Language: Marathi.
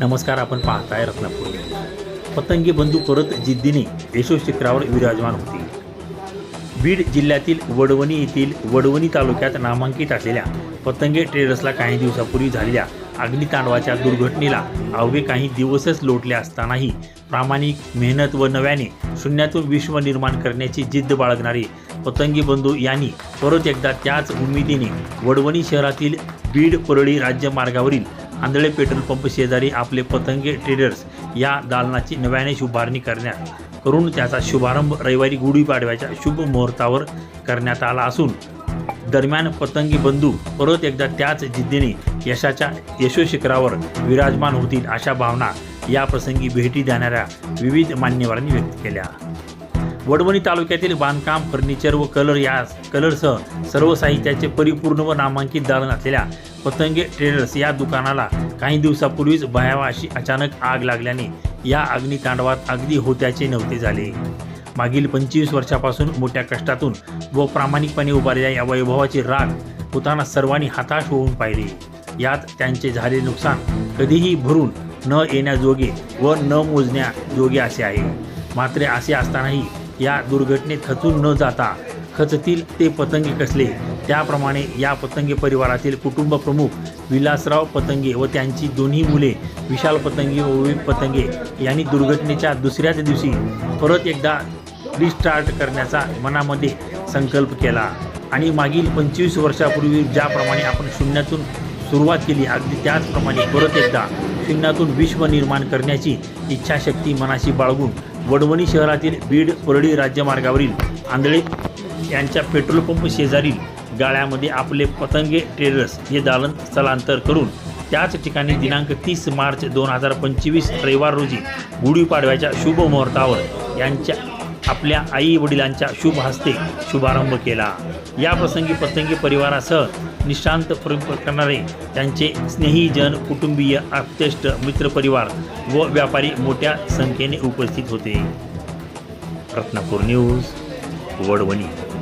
नमस्कार आपण पाहताय रत्नापूर. पतंगी बंधू परत जिद्दीने यशो शिखरावर विराजमान होती. बीड जिल्ह्यातील वडवणी येथील वडवणी तालुक्यात नामांकित असलेल्या पतंगे ट्रेडर्सला काही दिवसापूर्वी झालेल्या अग्नितांडवाच्या दुर्घटनेला अवघे काही दिवसच लोटले असतानाही प्रामाणिक मेहनत व नव्याने शून्यातून विश्व निर्माण करण्याची जिद्द बाळगणारे पतंगी बंधू यांनी परत एकदा त्याच उमेदीने वडवणी शहरातील बीड परळी राज्यमार्गावरील आंधळे पेट्रोल पंप शेजारी आपले पतंगे ट्रेडर्स या दालनाची नव्याने शुभारणी करण्यात करून त्याचा शुभारंभ रविवारी गुढीपाडव्याच्या शुभ मुहूर्तावर करण्यात आला असून दरम्यान पतंगी बंधू परत एकदा त्याच जिद्दीने यशाच्या यशोशिखरावर विराजमान होतील अशा भावना या प्रसंगी भेटी देणाऱ्या विविध मान्यवरांनी व्यक्त केल्या. वडवणी तालुक्यातील बांधकाम फर्निचर व कलर या कलरसह सर्व साहित्याचे परिपूर्ण व नामांकित दालन असलेल्या पतंगे ट्रेडर्स या दुकानाला काही दिवसापूर्वीच भयावह अशी अचानक आग लागल्याने या अग्नितांडवात अगदी होत्याचे नव्हते झाले. मागील पंचवीस वर्षापासून मोठ्या कष्टातून व प्रामाणिकपणे उभारलेल्या या वैभवाची राग होताना सर्वांनी हताश होऊन पाहिले. यात त्यांचे झालेले नुकसान कधीही भरून न येण्याजोगे व न मोजण्याजोगे असे आहे. मात्र असे असतानाही या दुर्घटनेत खचून न जाता खचतील ते पतंगे कसले? त्याप्रमाणे या पतंगे परिवारातील कुटुंब प्रमुख विलासराव पतंगे व त्यांची दोन्ही मुले विशाल पतंगे व विवेक पतंगे यांनी दुर्घटनेच्या दुसऱ्याच दिवशी परत एकदा रिस्टार्ट करण्याचा मनामध्ये संकल्प केला. आणि मागील पंचवीस वर्षापूर्वी ज्याप्रमाणे आपण शून्यातून सुरुवात केली अगदी त्याचप्रमाणे परत एकदा शून्यातून विश्व निर्माण करण्याची इच्छाशक्ती मनाशी बाळगून वडवणी शहरातील बीड परळी राज्यमार्गावरील आंधळे यांच्या पेट्रोल पंप शेजारील गाळ्यामध्ये आपले पतंगे ट्रेडर्स हे दालन स्थलांतर करून त्याच ठिकाणी दिनांक तीस मार्च दोन हजार पंचवीस रविवार रोजी गुढीपाडव्याच्या शुभ मुहूर्तावर यांच्या आपल्या आई वडिलांच्या शुभ हस्ते शुभारंभ केला. या प्रसंगी पतंगी परिवारासह निशांत प्रेम करणारे त्यांचे स्नेहीजन कुटुंबीय आप्तेष्ट मित्रपरिवार व व्यापारी मोठ्या संख्येने उपस्थित होते. रत्नापूर न्यूज वडवणी.